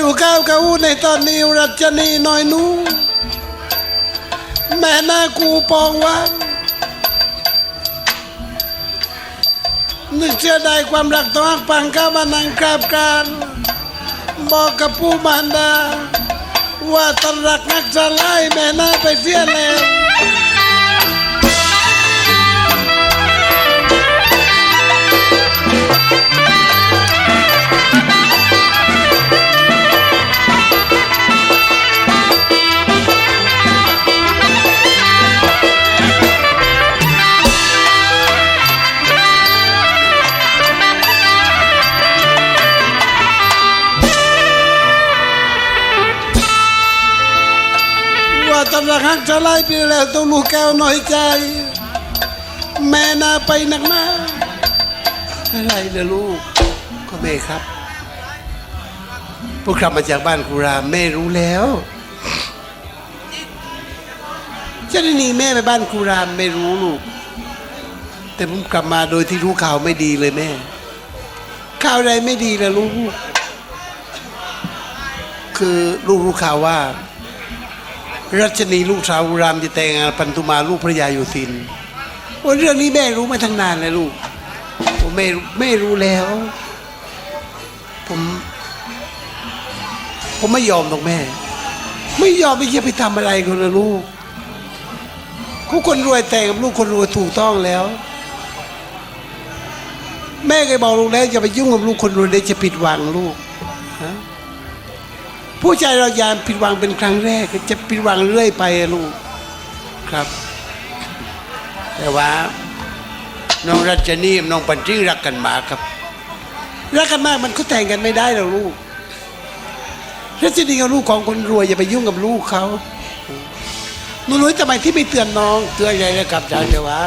รู้ก้าวกาอูในตอนนี้รัชนีน้อยหนูแม่นากูปองวังนึกเชื่อได้ความรักต้องหักปังก้ามานังกราบการบอกกับผู้มารดาว่าตอนรักนักจะไล่แม่นาไปเสียแล้ว ว่าตำรักฮักจะไล่ไปแล้วต้องลูกแก้วน้อยใจ แม่นาไปหนักหนาอะไรเด้อลูก ก็แม่ครับพวกกลับมาจากบ้านครูรามแม่รู้แล้วจะได้หนีแม่ไปบ้านครูรามไม่รู้ลูก แต่ผมกลับมาโดยที่รู้ข่าวไม่ดีเลยแม่ ข่าวใดไม่ดีล่ะลูก คือลูกรู้ข่าวว่า รัชนีลูกสาวรามจะแต่งงานปันธุมาลูกพระยาโยธินว่าเรื่องนี้แม่รู้มาตั้งนานแล้วลูก ผมแม่แม่รู้แล้ว ผม ผมไม่ยอมหรอกแม่ ไม่ยอมไม่จะไปทำอะไรคนละลูกเขาคนรวยแต่งกับลูกคนรวยถูกต้องแล้ว แม่เคยบอกลูกแล้วอย่าไปยุ่งกับลูกคนรวยเดี๋ยวจะผิดหวังลูกฮะ ผู้ใจเรายามผิดหวังเป็นครั้งแรก จะผิดหวังเรื่อยไปลูกครับ แต่ว่าน้องรัชนีน้องปันจี้รักกันมากครับ รักกันมากมันก็แต่งกันไม่ได้หรอกลูกรัชนีกับลูกของคนรวยอย่าไปยุ่งกับลูกเขาหนูรู้ทำไมที่ไม่เตือนน้องเตือนใหญ่เลยกับจานเดียวว่า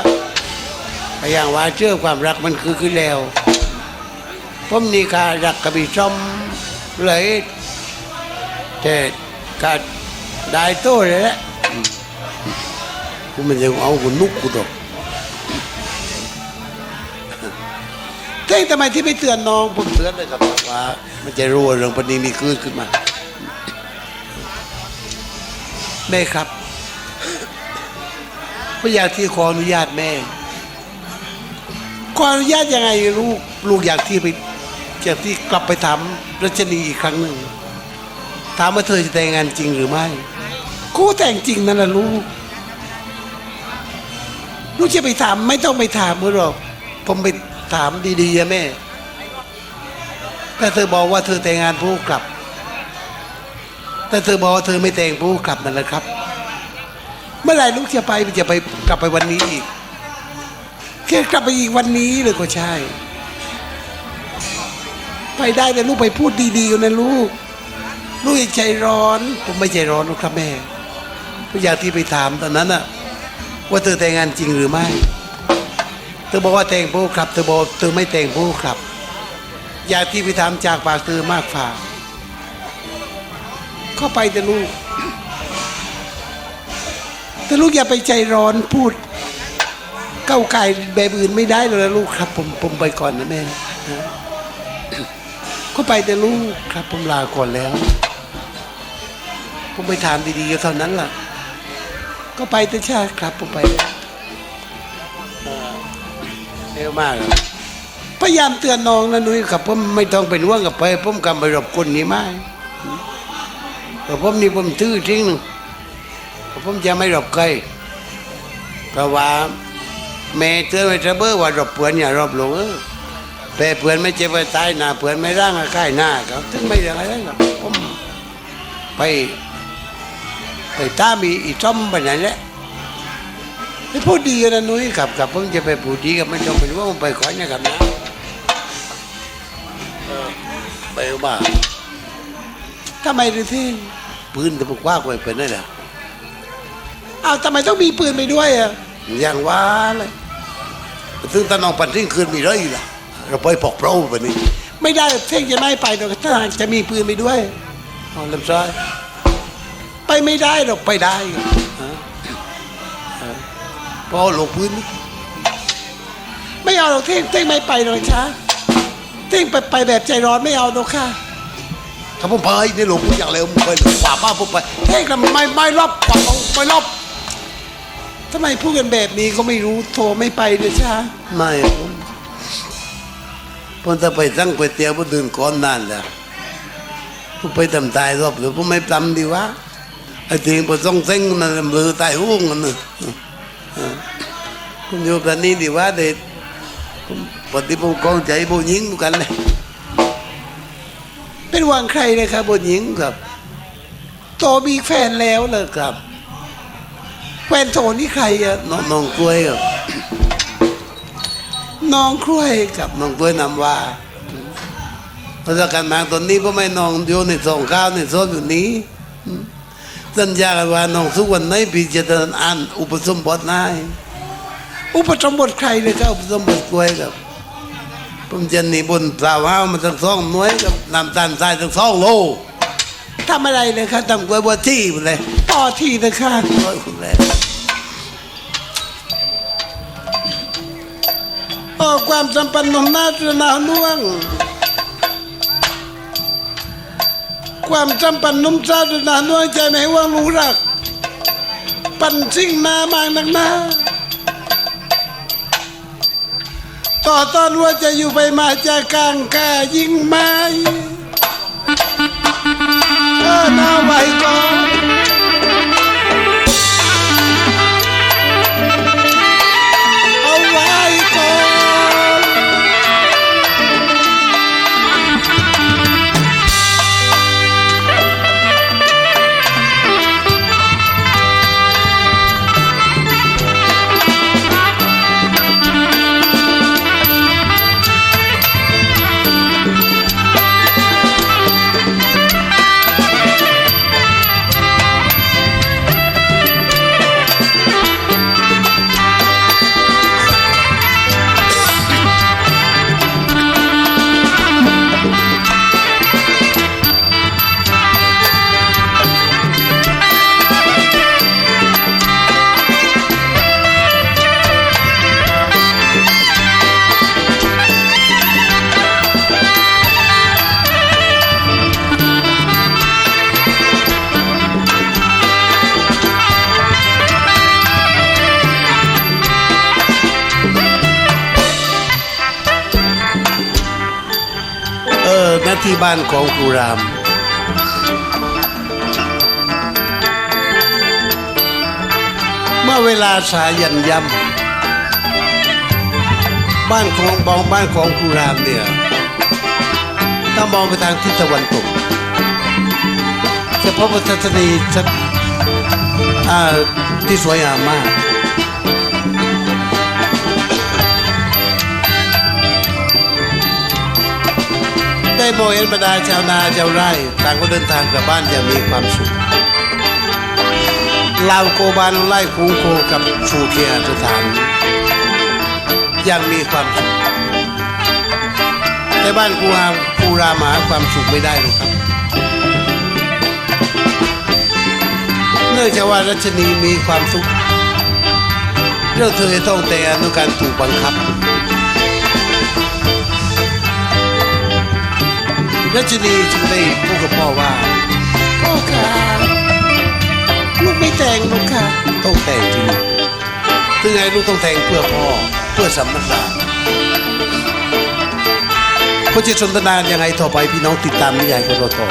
ไปอย่างว่าเชื่อความรักมันคือคือแล้วผมนี่ค่ะรักกับพี่ชมเลย แต่ก็ได้โต้เลยแหละกูมันยังเอากูนุกกูตกเท่งทำไมที่ไม่เตือนน้องผมเตือนเลยครับว่ามันจะรู้ว่าเรื่องปนี้มีคลื่นขึ้นมาแม่ครับไม่อยากที่ขออนุญาตแม่ขออนุญาตยังไงลูกลูกอยากที่ไปอยากที่กลับไปถามรัชนีอีกครั้งหนึ่ง ถามว่าเธอจะแต่งงานจริงหรือไม่ กูแต่งจริงนั่นแหละลูก ลูกจะไปถามไม่ต้องไปถามมือหรอก ผมไปถามดีๆอะแม่ แต่เธอบอกว่าเธอแต่งงานผู้กลับ แต่เธอบอกว่าเธอไม่แต่งผู้กลับนั่นแหละครับ เมื่อไหร่ลูกจะไปจะไปกลับไปวันนี้อีกแค่กลับไปอีกวันนี้เลยก็ใช่ ไปได้แต่ลูกไปพูดดีๆกันนะลูก ลูกอย่าใจร้อน ผมไม่ใจร้อนหรอกครับแม่อยากที่ไปถามตอนนั้นน่ะว่าเธอแต่งงานจริงหรือไม่ เธอบอกว่าแต่งผู้ครับ เธอบอกเธอไม่แต่งผู้ครับ อยากที่ไปถามจากปากเธอมากฝ่าเข้าไปแต่ลูก แต่ลูกอย่าไปใจร้อนพูด เก้าไก่แบบอื่นไม่ได้เลยนะลูกครับ ผมผมไปก่อนนะแม่ก็ไปแต่ลูกครับผมลาก่อนแล้ว ผมไปถามดีๆก็เท่านั้นล่ะ ก็ไปแต่ชาติครับผมไปแล้วเอ่อเร็วมากครับพยายามเตือนน้องนะนุ้ยครับผมไม่ต้องเป็นห่ว่างกับไปผมกำไปรบคนนี้ไม่แต่ผมนี่ผมทื่อทิ้งหนึ่งผมจะไม่รบใครเพราะว่าแม่เตือนไว้เสมอว่ารบเพื่อนอย่ารบหลงเออแต่เพื่อนไม่เจ็บไปตายหน้าเพื่อนไม่ร่างใกล้หน้าครับถึงไม่อะไรเลยครับผมไป ไปตามอีอีจ้อมไปไหนแหละไปพูดดีกันนะนุ้ยครับครับผมจะไปพูดดีกับมันจงเป็นว่าผมไปขอเนี่ยครับนะเออไปบ้าทำไมถึงที่ปืนจะปกว่าไว้เป็นได้ล่ะอ้าวทำไมต้องมีปืนไปด้วยอะอย่างว่าเลยซึ่งตาน้องปันทิ้งคืนมีไรล่ะเราไปปกเปล่าแบบนี้ ไม่ได้เท่งจะไม่ไปหรอกถ้าหากจะมีปืนไปด้วยอ๋อลำซ้าย ไปไม่ได้หรอกไปได้ครับฮะฮะพอลงพื้น ไม่เอาหรอกเท่งเท่งไม่ไปหรอกช้าเท่งไปไปแบบใจร้อนไม่เอาหรอกค่ะถ้าผมไปในหลวงพูดอย่างเร็วผมไปขวาบ้านผมไปเท่งทำไม่ไม่รอบขวาไม่รอบทำไมพูดกันแบบนี้ก็ไม่รู้โทรไม่ไปเลยช้าไม่ผมผมจะไปสั่งไปเตียวผมดื่นก่อนนานแล้วผมไปทำตายรอบหรือผมไม่ทำดีวะ ไอ้ทีผมต้องเส้นมันมือตายหุ้งกันนคุณอยู่แบบนี้ดีวะเด็ดปฏิผมกองใจโบยิงกันเลยเป็นวังใครเลยครับโบยิงครับโตมีแฟนแล้วเลยครับแฟนโตนี่ใครอะน้องน้องกล้วยครับน้องกล้วยกับน้องกล้วยนำว่าเพราะการมาตอนนี้พ่อแม่น้องอยู่ในสองข้าวในโซนอยู่นี้ สัญญากันว่าน้องสุกวันไหนพี่จะเดินอ่านอุปสมบทนายอุปสมบทใครเลยครับอุปสมบทกล้วยครับผมจะหนีบนสาวห้าวมาทั้งสองหน่วยกับน้ำตาลทรายทั้งสองโลทำอะไรเลยครับทำกล้วยบัวที่หมดเลยต่อที่นะครับร้อยคุณแล้วออกความสัมพันธ์ของนาตรนาน่วง ความจำปันนุ่มซาดนาน้อยใจไม่ว่ารู้รัก ปันซิ่งนามางนักหน้าต่อตอนว่าจะอยู่ไปมาจะกกลางกายิงไม้เออหน้าไว้ก่อน บ้านของครูราม เมื่อเวลาสายันยำบ้านของบองบ้านของครูรามเนี่ยถ้ามองไปทางทิศตะวันตกจะพบว่าทัศนีชัดอ่าที่สวยงามมาก ได้โมเห็นบรรดาชาวนาชาวไร่ต่างก็เดินทางกลับบ้านอย่างมีความสุขลาวโกบานไล่คูโคกับชูเคียสถานย่างมีความสุขแต่บ้านกูฮากูรามาความสุขไม่ได้หรอกครับเนื่องจากว่ารัชนีมีความสุขเรื่องเธอต้องแต่งานด้วยการถูกบังคับ รัชนีจึงได้พูดกับพ่อว่าพ่อค่ะลูกไม่แต่งหรอกค่ะต้องแต่งที่ลูกถึงไงลูกต้องแต่งเพื่อพ่อเพื่อสำนักงาบเขาจะสนทนายังไงต่อไปพี่น้องติดตามนิยายของเราต่อ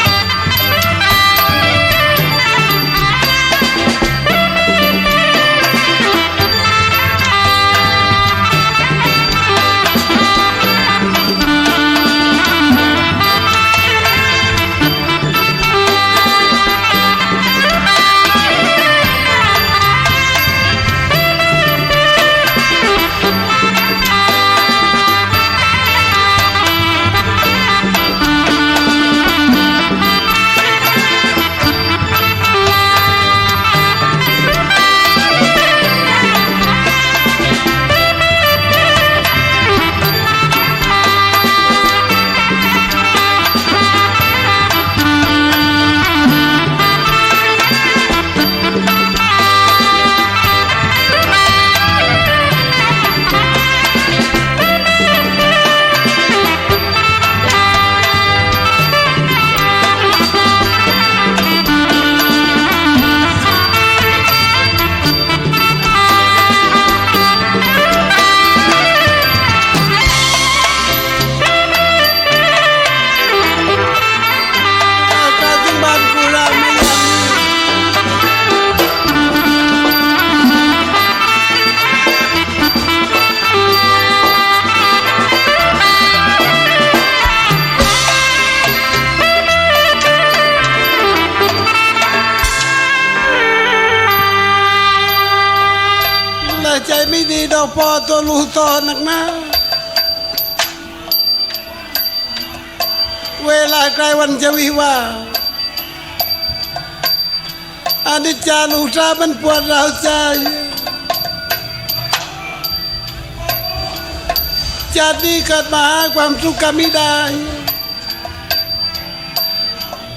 ตัวลูกตอหนักนะเวลาใกล้วันจะวิวาห์อนิจจาลูกชามันปวดเราวใจจากนี้เกิดมาหาความสุขกันไม่ได้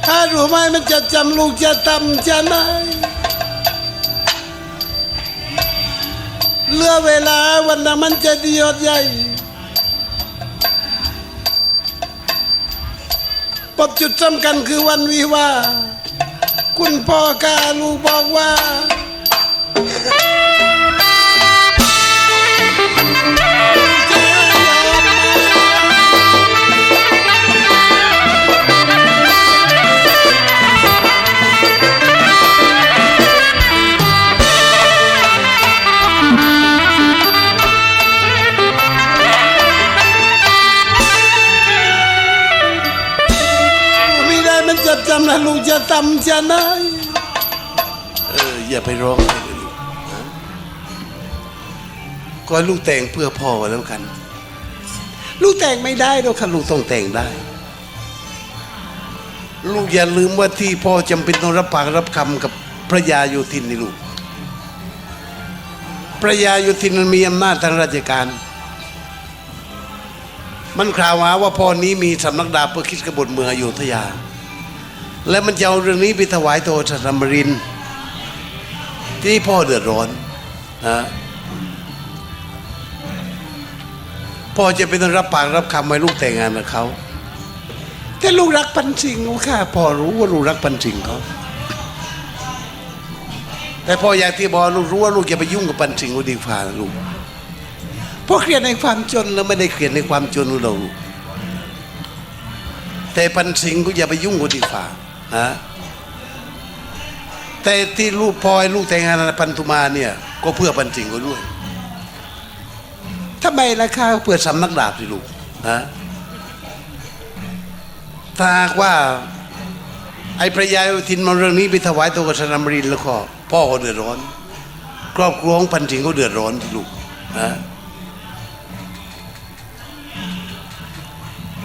ถ้ารู้ไหมมันจะจำลูกจะตำจะไหน เหลือเวลาวันนั้นมันจะดียอดใหญ่ปบจุดสำคัญคือวันวิวา คุณพ่อกาลูกบอกว่า ลูกจะตำจะนายเอออย่าไปร้องเลยลูกก็ลูกแต่งเพื่อพ่อแล้วกัน ลูกแต่งไม่ได้หรอกค่ะลูกต้องแต่งได้ ลูกอย่าลืมว่าที่พ่อจำเป็นต้องรับปากรับคำกับพระยาโยธินนี่ลูกพระยาโยธินมันมีอำนาจทางราชการ มันกล่าวหาว่าพ่อนี้มีสำนักดาบเพื่อคิดกบฏเมืองอโยธยา และมันจะเอาเรื่องนี้ไปถวายโทสธรรมรินที่พ่อเดือดร้อนนะพ่อจะเป็นรับปากรับคำไว้ลูกแต่งงานกับเขาแต่ลูกรักปันสิงค่ะพ่อรู้ว่าลูกรักปันสิงเขาแต่พ่ออยากที่บอกลูกรู้ว่าลูกอย่าไปยุ่งกับปันสิงก็ดีกว่าลูกเพราะเครียดในความจนแล้วไม่ได้เครียดในความจนของเราแต่ปันสิงก็อย่าไปยุ่งกันดีกว่า นะแต่ที่ลูกพลอยลูกแต่งงานกับปันธุมาเนี่ย ก็เพื่อปันสิงก็ด้วยทำไมล่ะคะเพื่อสำนักดาบสิลูกนะถ้าว่า ไอ้พระยายธินมาเรื่องนี้ไปถวายตัวกับสนามรินแล้วก็พ่อก็เดือดร้อน ครอบครัวของปันสิงก็เดือดร้อนสิลูกนะ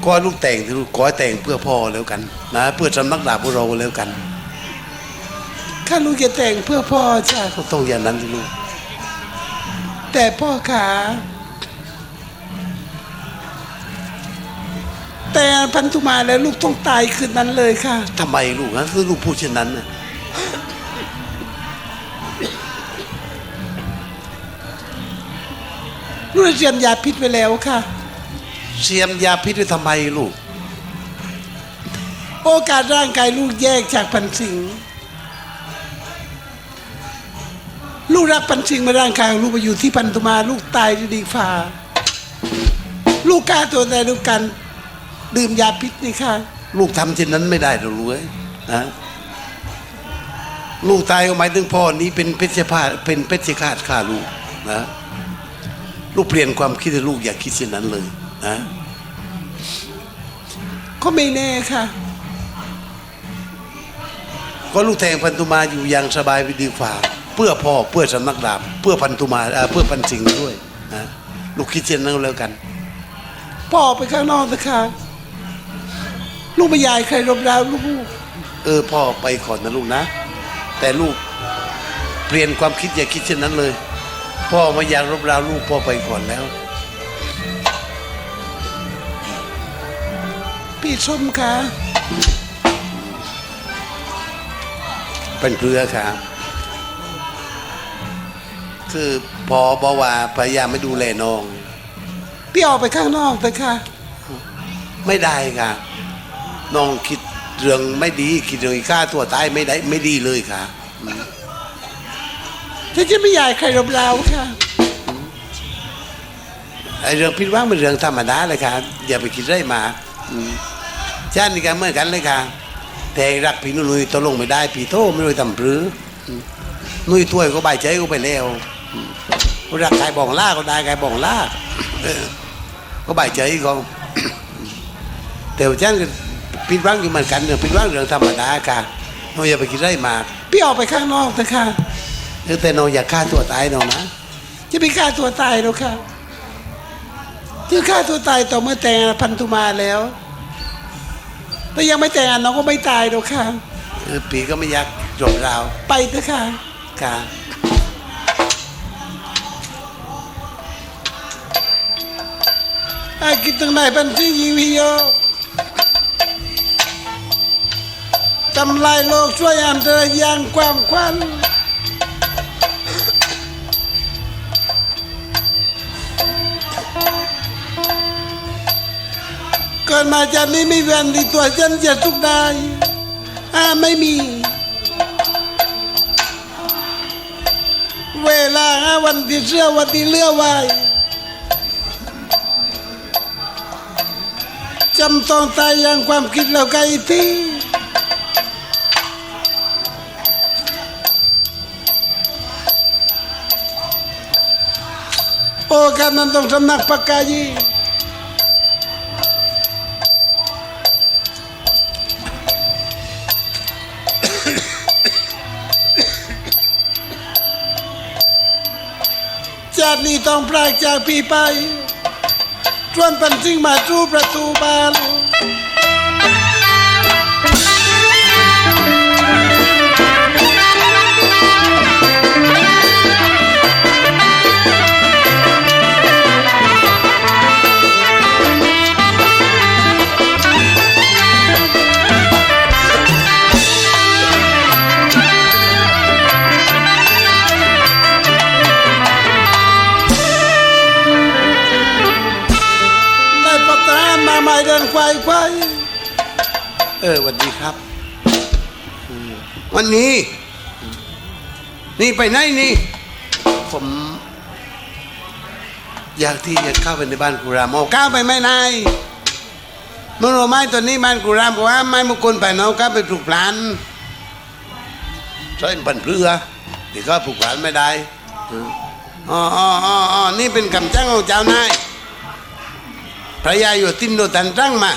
ก็ลูกแต่งที่ลูกขอให้แต่งเพื่อพ่อแล้วกัน นะ เพื่อสำนักดาบพวกเราแล้วกันถ้าลูกจะแต่งเพื่อพ่อจ้าก็ต้องอย่างนั้นสิลูกแต่พ่อขาแต่พันธุมาแล้วลูกต้องตายคืนนั้นเลยค่ะทำไมลูกนะคือลูกพูดเช่นนั้นนะลูกเตรียมยาพิษไว้แล้วค่ะ เสียมยาพิษไว้ทำไมลูก โอกาสร่างกายลูกแยกจากพันสิงลูกรักพันสิงมาร่างกายของลูกไปอยู่ที่พันธุมา ลูกตายดีฝ่าลูกกล้าตัวใดลูกกันดื่มยาพิษนี่ค่ะ ลูกทำเช่นนั้นไม่ได้หรอกลูกเอ้ยนะลูกตายก็หมายถึงพ่อนี้เป็นเพชฌฆาตเป็นเพชฌฆาตฆ่าลูกนะ ลูกเปลี่ยนความคิดให้ลูกอย่าคิดเช่นนั้นเลย นะก็ไม่แน่ค่ะ ก็ลูกแทงพันธุมาอยู่อย่างสบายไปดีฝ่า เพื่อพ่อเพื่อสำนักดาบเพื่อพันธุมาเอ่อเพื่อพันสิงห์ด้วยนะลูกคิดเช่นนั้นก็แล้วกัน พ่อออกไปข้างนอกนะคะลูกไม่อยากให้ใครรบราวลูกเออพ่อไปก่อนนะลูกนะ แต่ลูกเปลี่ยนความคิดอย่าคิดเช่นนั้นเลย พ่อไม่อยากรบราวลูกพ่อไปก่อนแล้ว พี่ชมค่ะเป็นเรือครับ คือพอบอกว่าพยายามไม่ดูแลน้อง พี่ออกไปข้างนอกเลยค่ะ ไม่ได้ค่ะน้องคิดเรื่องไม่ดี คิดเรื่องฆ่าตัวตายไม่ได้ไม่ดีเลยค่ะฉันจะไม่อยากให้ใครรบราวค่ะไอเรื่องพิดว่างเป็นเรื่องธรรมดาเลยค่ะอย่าไปคิดเรื่อยมา อืม ชาตินี้กันเหมื่อนกันเลยค่ะ แต่รักพี่นุ้ยตกลงไม่ได้พี่โทไม่รู้ทำปรือนุ้ยถ้วยก็ใบายใจก็ไปแล้วรักใครบองล่าก็ได้ใครบองล่าก็ใบายใจก็แต่ว่าฉันก็ผิดหวังอยู่เหมือนกันเรื่องผิดหวังเรื่องธรรมดาค่ะน้องอย่าไปคิดเรื่อยมากพี่ออกไปข้างนอกเลยค่ะเออแต่น้องอย่าฆ่าตัวตายน้องนะจะไปฆ่าตัวตายหรอกค่ะจะฆ่าตัวตายต่อเมื่อแต่งพันธุมาแล้ว แต่ยังไม่แต่งงานน้องก็ไม่ตายหรอกค่ะเออปีก็ไม่อยากจบราวไปเถอะค่ะ ค่ะอากิตังไหนพันธุ์ยิวิโยทำลายโลกช่วยอันตรายอย่างความควัน กิดมาจากนี้ไม่เวียนที่ตัวฉันจะทุกข์ได้อ่าไม่มี เวลาอะวันที่เชื่อวันที่เลือไว้จำต้องตายอย่างความคิดแล้วไกลที่โอ้การนั้นต้องสำนักปากกายี ต้องปรากจากพี่ไปชวนปันซิงมาจูประตูบาน ควายควายเออสวัสดีครับอืมวันนี้ นี่ไปไหนนี่ ผม อยากที่จะเข้าไปในบ้านกุรามเอาก้าวไปไม่นายมึงรู้ไหมตอนนี้บ้านกุรามบอกว่าไม้มงคลไปน้องก้าวไปปลูกพลานใช่ปันเรือเดี๋ยวก็ปลูกพลานไม่ได้อืมอ๋ออ๋ออ๋ออ๋อนี่เป็นคำจ้างของเจ้านายพ ระยาอยู่ตินโดตันตั้งมา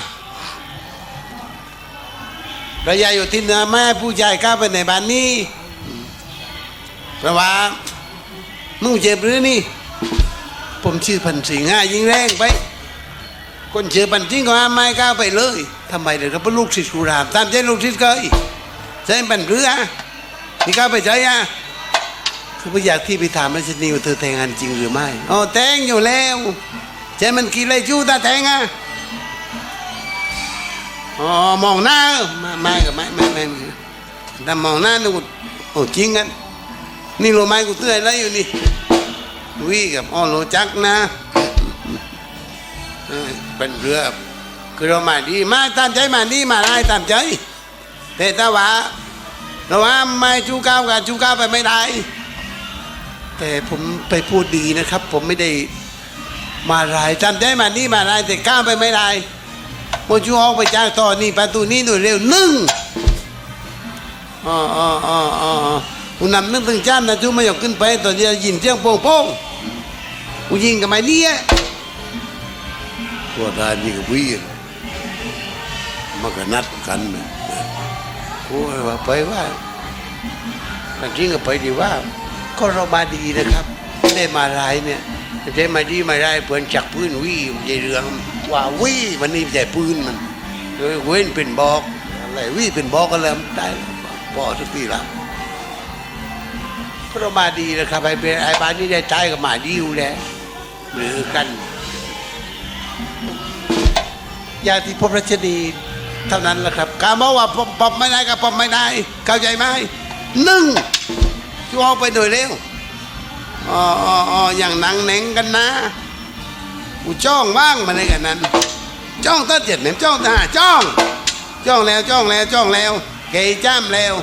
พระยาอยู่ที่เนือแม่ผู้ชายเข้าไปในบ้านนี้เพราะว่ามึงเจ็บหรือนี่ ผมชื่อพันสิงห์อะยิงแรงไป คนชื่อพันสิงห์ก็ห้ามไม่เข้าไปเลยทำไมเลยครับเพราะลูกศิษย์กุรามตามใจลูกศิษย์เคยใช่ปันเรือนี่เข้าไปใช่อะคือไม่อยาที่ไปถามราชนีว่าเธอแต่งงานจริงหรือไม่อ๋อแต่งอยู่แล้ว ใช่มันกี่ไรจู้ตาแต่งอะอ๋อมองหน้าไม่ไม่กับไม่ไม่ไม่แต่มองหน้านี่กูโอ้จริงกันนี่โลไม้กูเตื้อยแล้วอยู่นี่วิ่งกับอ๋อโลจักนะเป็นเรือคือเรามาดีมาตามใจมาดีมาได้ตามใจแต่ถ้าว่าเราว่าไม่ชูก้าวกับชูก้าวไปไม่ได้ แต่ผมไปพูดดีนะครับ ผมไม่ได้ มาไรายจำได้มานี่มาไรายแต่ก้าวไปไม่ได้พอชูออกไปจากต่อนี่ประตูนี้หน่วยเร็วหนึ่งอ๋ออ๋ออ๋ออ๋อกูนำนึกถึงจ้ามนะจูไม่อยากขึ้นไปตอนเดียวยินเสียงโป่งโป่งกูยิงกับไม้เนี่ยตัวทานยิงกับวิ่งมันก็นัดกันนะกูว่าไปว่าจริงก็ไปดีว่า ก็เรามาดีนะครับ ไม่ได้มาไรเนี่ยไม่ใช่มาดีมาร้ายเพื่อนจักพื้นวี่มันใช่เรืองว่าวี่มันนี่ไม่ใช่ปืนมันเว้นเป็นบอกอะไรวี่เป็นบอกก็แล้วได้พอทุกทีละก็เรามาดีนะครับไอ้เป็นไอ้บ้านนี้ได้ใจกับมาดีอยู่แล้วหรือกันยาที่พบรัชนีเท่านั้นแหละครับการบอกว่าปอบไม่ได้ก็ปอบไม่ได้เข้าใจไหมหนึ่งช่วยเอาไปหน่อยเร็ว อ๋ออ๋ออย่างนังเหน่งกันนะกูจ้องว่างมาในกันนั้น จ้องตั้งเจ็ดเหมจ้องตาจ้อง จ้องแล้วจ้องแล้วจ้องแล้ว เกยจ้ามแล้ว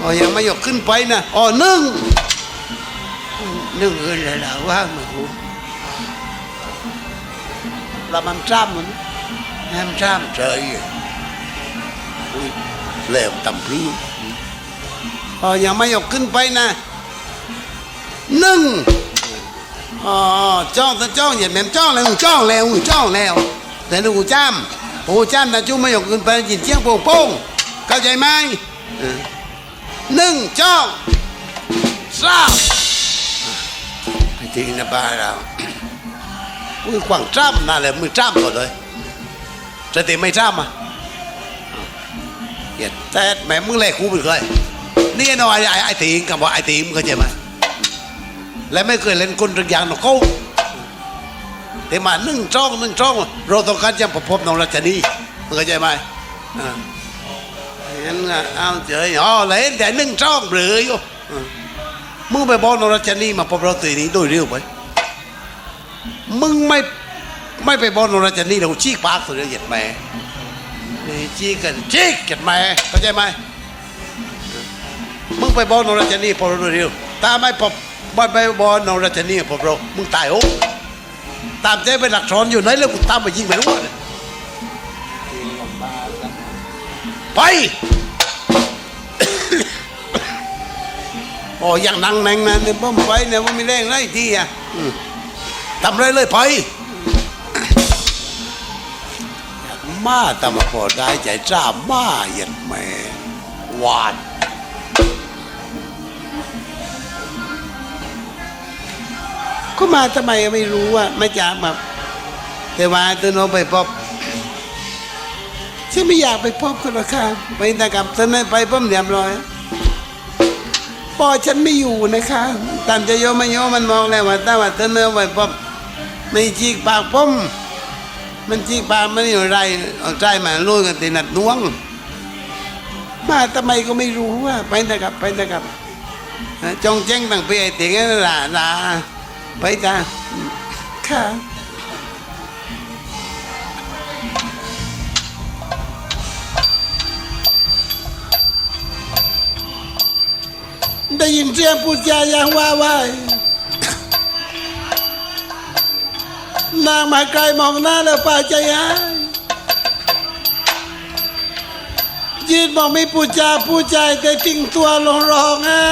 อ๋อยังไม่ยกขึ้นไปนะอ๋อหนึ่งหนึ่งเอินเลยละว่างมากูเรามันจ้ำมันแฮมจ้ามเฉยแล้วต่ำพลื้อ๋อยังไม่ยกขึ้นไปนะ หนึ่งอ๋อจ้องแต่จ้องอย่าแม่นจ้องแล้วจ้องแล้วจ้องแล้ว แต่ลูกจ้ามโอ้จ้ามนะจูไม่ยกขึ้นไปยินเสียงโป่งโป่งเข้าใจไหมหนึ่งจ้องสามไปจริงนะบ้าเราอุ้ยขวางจ้ำนั่นแหละมือจ้ำก่อนเลยสติไม่จ้ำอะอย่าแต่แหม่มึงแหลกกูไปเลยนี่หน่อยไอ้ไอ้ตีงกับว่าไอ้ตีมงเข้าใจไหม และไม่เคยเล่นกลทุกอย่างหรอกเขาแต่มานึ่งจ้องนึ่งจ้องเราต้องการจะพบน้องรัชนีเข้าใจไหมอ่างั้นอะเอาเฉยอ๋อเล่นแต่นึ่งจ้องหรือยู่มึงไปบอกน้องรัชนีมาพบเราตีนี้โดยเร็วไปมึงไม่ไม่ไปบอกน้องรัชนีเราชี้ปากสุดเลยเหยียดแม่นี่ชี้กันชี้กันแม่เข้าใจไหมมึงไปบอกนราชนีพอรู้เร็วถ้าไม่พบ ไม่ไปบอกนราชนีพอเรามึงตายโอ้ตามใจเป็นหลักฐานอยู่ไหนแล้วกูตามไปยิงไปรู้เลยไปโอ้ยังนั่งแน่งนั่นเนี่ยผมไปเนี่ยมันมีแรงไรที่อะทำไรเลยไปมาตามาพอได้ใจจ้ามาเหยันแม่หวาน ก็มาทำไมไม่รู้อะไม่จามแบบแต่ว่าตัวโน้องไปพบฉันไม่อยากไปพบคนละค่ะไปตะกับท่านไม่ไปพ้มเรียบร้อยปอฉันไม่อยู่นะคะตามจะโยมไม่โยมมันมองแล้วว่าถ้าว่าท่านเนื้อไปพบไม่จีกปากพ้มมันจีกปากมันอยู่ไรเอาใจมาลุยกันตีนัดน่วง มาทำไมก็ไม่รู้ว่า ไปตะกับไปตะกับจงแจ้งตั้งปีไอ้เตียงนั่นละละ ไปจ้าค่ะได้ยินเสียงพูดจาอย่างว่าไว้นางมาไกลมองหน้าแล้วป่าใจหายยืนมองไม่พูดจาพูดใจแต่ทิ้งตัวลงร้องไห้